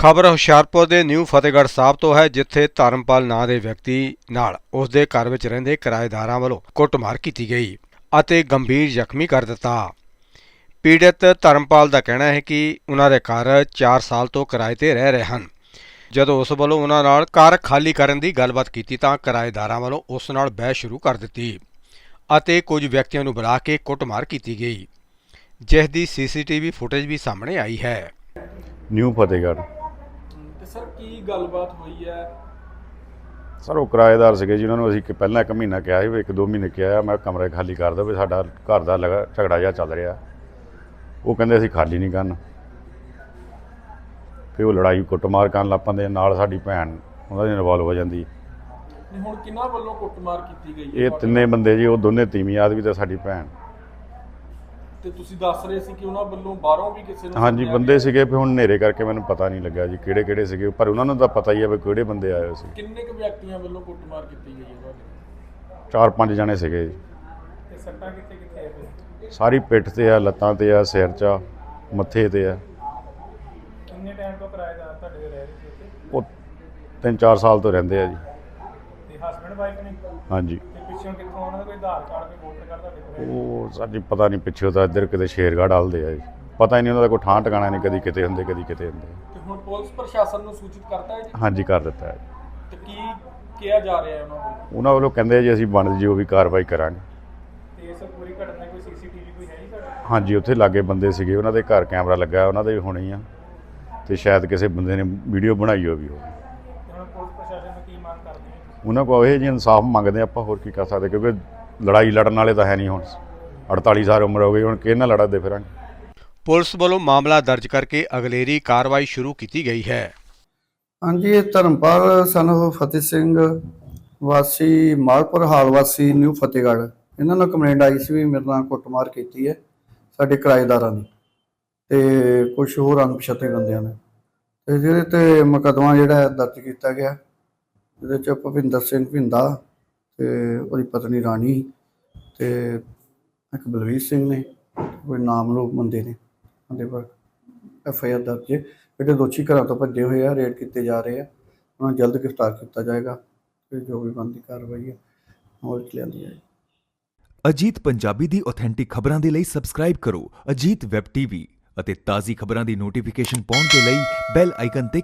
ਖਬਰ ਹੁਸ਼ਿਆਰਪੁਰ ਦੇ ਨਿਊ ਫਤਿਹਗੜ੍ਹ ਸਾਹਿਬ ਤੋਂ ਹੈ, ਜਿੱਥੇ ਧਰਮਪਾਲ ਨਾਂ ਦੇ ਵਿਅਕਤੀ ਨਾਲ ਉਸ ਦੇ ਘਰ ਵਿੱਚ ਰਹਿੰਦੇ ਕਿਰਾਏਦਾਰਾਂ ਵੱਲੋਂ ਕੁੱਟਮਾਰ ਕੀਤੀ ਗਈ ਅਤੇ ਗੰਭੀਰ ਜ਼ਖਮੀ ਕਰ ਦਿੱਤਾ। ਪੀੜਤ ਧਰਮਪਾਲ ਦਾ ਕਹਿਣਾ ਹੈ ਕਿ ਉਹਨਾਂ ਦੇ ਘਰ 4 ਸਾਲ ਤੋਂ ਕਿਰਾਏ ਤੇ ਰਹਿ ਰਹੇ ਹਨ। ਜਦੋਂ ਉਸ ਵੱਲੋਂ ਉਹਨਾਂ ਨਾਲ ਘਰ ਖਾਲੀ ਕਰਨ ਦੀ ਗੱਲਬਾਤ ਕੀਤੀ ਤਾਂ ਕਿਰਾਏਦਾਰਾਂ ਵੱਲੋਂ ਉਸ ਨਾਲ ਬਹਿਸ ਸ਼ੁਰੂ ਕਰ ਦਿੱਤੀ ਅਤੇ ਕੁਝ ਵਿਅਕਤੀਆਂ ਨੂੰ ਬੁਲਾ ਕੇ ਕੁੱਟਮਾਰ ਕੀਤੀ ਗਈ। ਜਿਸ ਦੀ ਸੀਸੀਟੀਵੀ ਫੁਟੇਜ ਵੀ ਸਾਹਮਣੇ ਆਈ ਹੈ। ਨਿਊ ਫਤਿਹਗੜ੍ਹ। ਸਰ ਕੀ ਗੱਲਬਾਤ ਹੋਈ ਹੈ? ਸਰ ਉਹ ਕਿਰਾਏਦਾਰ ਸੀਗੇ ਜੀ ਉਹਨਾਂ ਨੂੰ ਅਸੀਂ ਕਿ ਪਹਿਲਾਂ ਇੱਕ ਮਹੀਨਾ ਕਿਹਾ ਸੀ ਵੀ ਇੱਕ ਦੋ ਮਹੀਨੇ ਕਿਹਾ ਮੈਂ ਕਮਰੇ ਖਾਲੀ ਕਰ ਦਿਓ ਵੀ ਸਾਡਾ ਘਰ ਦਾ ਲਗਾ ਝਗੜਾ ਜਿਹਾ ਚੱਲ ਰਿਹਾ। ਉਹ ਕਹਿੰਦੇ ਅਸੀਂ ਖਾਲੀ ਨਹੀਂ ਕਰਨ। ਫਿਰ ਉਹ ਲੜਾਈ ਕੁੱਟਮਾਰ ਕਰਨ ਲੱਗ ਪੈਂਦੇ ਨਾਲ ਸਾਡੀ ਭੈਣ ਉਹਨਾਂ ਦੀ ਇਨਵੋਲਵ ਹੋ ਜਾਂਦੀ। ਨਹੀਂ ਹੁਣ ਕਿਹਨਾਂ ਵੱਲੋਂ ਕੁੱਟਮਾਰ ਕੀਤੀ ਗਈ ਹੈ ਇਹ ਤਿੰਨੇ ਬੰਦੇ ਜੀ ਉਹ ਦੋਨੇ ਤੀਵੀਂ ਆਦਮੀ ਤੇ ਸਾਡੀ ਭੈਣ। ਤੇ ਤੁਸੀਂ ਦੱਸ ਰਹੇ ਸੀ ਕਿ ਉਹਨਾਂ ਵੱਲੋਂ ਬਾਹਰੋਂ ਵੀ ਕਿਸੇ ਨੂੰ ਹਾਂਜੀ ਬੰਦੇ। ਸੀਗੇ ਫਿਰ ਹੁਣ ਹਨੇਰੇ ਕਰਕੇ ਮੈਨੂੰ ਪਤਾ ਨਹੀਂ ਲੱਗਾ ਜੀ ਕਿਹੜੇ ਕਿਹੜੇ ਸੀਗੇ ਪਰ ਉਹਨਾਂ ਨੂੰ ਤਾਂ ਪਤਾ ਹੀ ਹੈ ਵੀ ਕਿਹੜੇ ਬੰਦੇ ਆਏ ਹੋਏ ਸੀ। ਕਿੰਨੇ ਕੁ ਵਿਅਕਤੀਆਂ ਵੱਲੋਂ ਕੁੱਟਮਾਰ ਕੀਤੀ ਗਈ ਹੈ ਤੁਹਾਡੇ? ਚਾਰ ਪੰਜ ਜਣੇ ਸੀਗੇ ਜੀ। ਤੇ ਸੱਟਾਂ ਕਿੱਥੇ ਕਿੱਥੇ ਹੈ ਫਿਰ ਸਾਰੀ ਪਿੱਠ ਤੇ ਆ ਲੱਤਾਂ ਤੇ ਆ ਸਿਰ 'ਚ ਆ ਮੱਥੇ ਤੇ ਆ। ਕਿੰਨੇ ਟਾਈਮ ਤੋਂ ਕਿਰਾਏਦਾਰ ਤੁਹਾਡੇ ਰਹਿ ਰਹੇ ਸੀ ਉੱਥੇ? ਉਹ ਤਿੰਨ ਚਾਰ ਸਾਲ ਤੋਂ ਰਹਿੰਦੇ ਆ ਜੀ। ਨੇ ਹਾਂਜੀ। ਤੇ ਪਿੱਛੋਂ ਕਿੱਥੋਂ ਉਹਨਾਂ ਦਾ ਕੋਈ ਆਧਾਰ ਕਾਰਡ ਕੋਈ ਵੋਟਰ ਕਾਰਡ ਤੁਹਾਡੇ ਕੋਲ ਹੈ? ਉਹ ਸਾਡੀ ਪਤਾ ਨਹੀਂ ਪਿੱਛੇ ਤਾਂ ਇੱਧਰ ਕਿਤੇ ਸ਼ੇਰਗੜ੍ਹ ਹਲਦੇ ਆ ਜੀ। ਪਤਾ ਹੀ ਨਹੀਂ ਉਹਨਾਂ ਦਾ ਕੋਈ ਠਾਂ ਟਿਕਾਣਾ ਨਹੀਂ ਕਦੀ ਕਿਤੇ ਹੁੰਦੇ ਕਦੀ ਕਿਤੇ ਹੁੰਦੇ। ਤੇ ਹੁਣ ਪੁਲਿਸ ਪ੍ਰਸ਼ਾਸਨ ਨੂੰ ਸੂਚਿਤ ਕਰਤਾ ਹੈ ਜੀ? ਹਾਂਜੀ ਕਰ ਦਿੱਤਾ ਹੈ। ਤੇ ਕੀ ਕਿਹਾ ਜਾ ਰਿਹਾ ਹੈ ਉਹਨਾਂ ਵੱਲੋਂ? ਉਹਨਾਂ ਵੱਲੋਂ ਕਹਿੰਦੇ ਆ ਜੀ ਅਸੀਂ ਬਣਦੀ ਜੋ ਵੀ ਕਾਰਵਾਈ ਕਰਾਂਗੇ। ਤੇ ਇਸ ਪੂਰੀ ਘਟਨਾ ਦੀ ਕੋਈ ਸੀਸੀਟੀਵੀ ਕੋਈ ਹੈ ਨਹੀਂ ਤੁਹਾਡੇ ਹਾਂਜੀ ਉੱਥੇ ਲਾਗੇ ਬੰਦੇ ਸੀਗੇ ਉਹਨਾਂ ਦੇ ਘਰ ਕੈਮਰਾ ਲੱਗਾ ਉਹਨਾਂ ਦੇ ਵੀ ਹੋਣੇ ਹੀ ਆ। ਤੇ ਸ਼ਾਇਦ ਕਿਸੇ ਬੰਦੇ ਨੇ ਵੀਡੀਓ ਬਣਾਈ ਹੋਵੇ ਉਹ ਤੇ ਹੁਣ ਪੁਲਿਸ ਪ੍ਰਸ਼ਾਸਨ ਨੂੰ ਕੀ ਮੰਗ ਕਰਦੇ ਹੋ ਉਹਨਾਂ ਕੋਲ ਇਹ ਜੀ ਇਨਸਾਫ ਮੰਗਦੇ ਆਪਾਂ ਹੋਰ ਕੀ ਕਰ ਸਕਦੇ? ਕਿਉਂਕਿ ਲੜਾਈ ਲੜਨ ਵਾਲੇ ਤਾਂ ਹੈ ਨਹੀਂ ਹੁਣ। 48 ਸਾਲ ਉਮਰ ਹੋ ਗਈ ਹੁਣ ਕਿਹਦੇ ਨਾਲ ਲੜਦੇ ਫਿਰਾਂਗੇ? ਪੁਲਿਸ ਵੱਲੋਂ ਮਾਮਲਾ ਦਰਜ ਕਰਕੇ ਅਗਲੇਰੀ ਕਾਰਵਾਈ ਸ਼ੁਰੂ ਕੀਤੀ ਗਈ ਹੈ। ਹਾਂਜੀ ਇਹ ਧਰਮਪਾਲ ਸਨ ਫਤਿਹ ਸਿੰਘ ਵਾਸੀ ਮਾਲਪੁਰ ਹਾਲ ਵਾਸੀ ਨਿਊ ਫਤਿਹਗੜ੍ਹ। ਇਹਨਾਂ ਨੂੰ ਕੰਪਲੇਂਟ ਆਈ ਸੀ ਵੀ ਮੇਰੇ ਨਾਲ ਕੁੱਟਮਾਰ ਕੀਤੀ ਹੈ ਸਾਡੇ ਕਿਰਾਏਦਾਰਾਂ ਨੇ ਤੇ ਕੁਝ ਹੋਰ ਅਣਪਛਾਤੇ ਬੰਦਿਆਂ ਨੇ। ਤੇ ਜਿਹਦੇ ਤੇ ਮੁਕੱਦਮਾ ਜਿਹੜਾ ਦਰਜ ਕੀਤਾ ਗਿਆ। ਜਿਹਦੇ ਚ ਭਵਿੰਦਰ ਸਿੰਘ ਭਿੰਦਾ ਤੇ ਉਹਦੀ ਪਤਨੀ ਰਾਣੀ ਤੇ ਇੱਕ ਬਲਵੀਰ ਸਿੰਘ ਨੇ, ਕੋਈ ਨਾਮਲੂਮ ਬੰਦੇ ਨੇ, ਉਹਦੇ ਪਰ ਐਫ ਆਈ ਆਰ ਦਰਜ ਹੈ। ਜਿਹੜੇ ਦੋਸ਼ੀ ਘਰਾਂ ਤੋਂ ਭੱਜੇ ਹੋਏ ਆ, ਰੇਡ ਕੀਤੇ ਜਾ ਰਹੇ ਆ। ਉਹਨਾਂ ਨੂੰ ਜਲਦ ਗ੍ਰਿਫਤਾਰ ਕੀਤਾ ਜਾਏਗਾ ਤੇ ਜੋ ਵੀ ਬਣਦੀ ਕਾਰਵਾਈ ਹੈ ਅਮਲ ਲਿਆਂਦੀ ਜਾਏਗੀ। ਅਜੀਤ ਪੰਜਾਬੀ ਦੀ ਆਥੈਂਟਿਕ ਖਬਰਾਂ ਦੇ ਲਈ ਸਬਸਕ੍ਰਾਈਬ ਕਰੋ ਅਜੀਤ ਵੈਬ ਟੀਵੀ ਅਤੇ ਤਾਜ਼ੀ ਖਬਰਾਂ ਦੀ ਨੋਟੀਫਿਕੇਸ਼ਨ ਪਾਉਣ ਦੇ ਲਈ ਬੈਲ ਆਈਕਨ ਤੇ